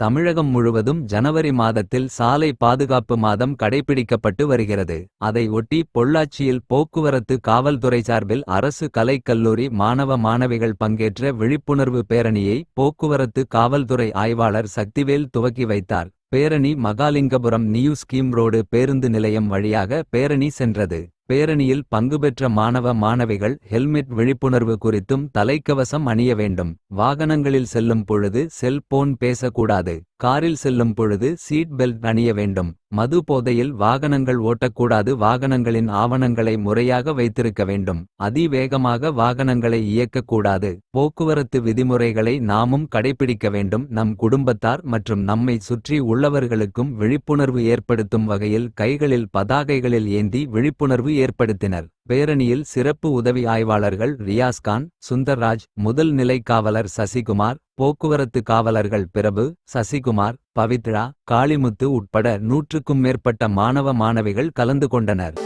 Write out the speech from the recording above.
தமிழகம் முழுவதும் ஜனவரி மாதத்தில் சாலை பாதுகாப்பு மாதம் கடைபிடிக்கப்பட்டு வருகிறது. அதை ஒட்டி பொள்ளாச்சியில் போக்குவரத்து காவல்துறை சார்பில் அரசு கலைக்கல்லூரி மாணவ மாணவிகள் பங்கேற்ற விழிப்புணர்வு பேரணியை போக்குவரத்து காவல்துறை ஆய்வாளர் சக்திவேல் துவக்கி வைத்தார். பேரணி மகாலிங்கபுரம் நியூ ஸ்கீம் ரோடு பேருந்து நிலையம் வழியாக பேரணி சென்றது. பேரணியில் பங்குபெற்ற மாணவ மாணவிகள் ஹெல்மெட் விழிப்புணர்வு குறித்தும் தலைக்கவசம் அணிய வேண்டும். வாகனங்களில் செல்லும் பொழுது செல்போன் பேசக்கூடாது. காரில் செல்லும் பொழுது சீட் பெல்ட் அணிய வேண்டும். மது போதையில் வாகனங்கள் ஓட்டக்கூடாது. வாகனங்களின் ஆவணங்களை முறையாக வைத்திருக்க வேண்டும். அதிவேகமாக வாகனங்களை இயக்கக்கூடாது. போக்குவரத்து விதிமுறைகளை நாமும் கடைபிடிக்க வேண்டும். நம் குடும்பத்தார் மற்றும் நம்மை சுற்றி உள்ளவர்களுக்கும் விழிப்புணர்வு ஏற்படுத்தும் வகையில் கைகளில் பதாகைகளில் ஏந்தி விழிப்புணர்வு ஏற்படுத்தினர். பேரணியில் சிறப்பு உதவி ஆய்வாளர்கள் ரியாஸ்கான் சுந்தர்ராஜ் முதல் நிலை காவலர் சசிகுமார். போக்குவரத்து காவலர்கள் பிரபு சசிகுமார் பவித்ரா காளிமுத்து உட்பட நூற்றுக்கும் மேற்பட்ட மாணவ மாணவிகள் கலந்து கொண்டனர்.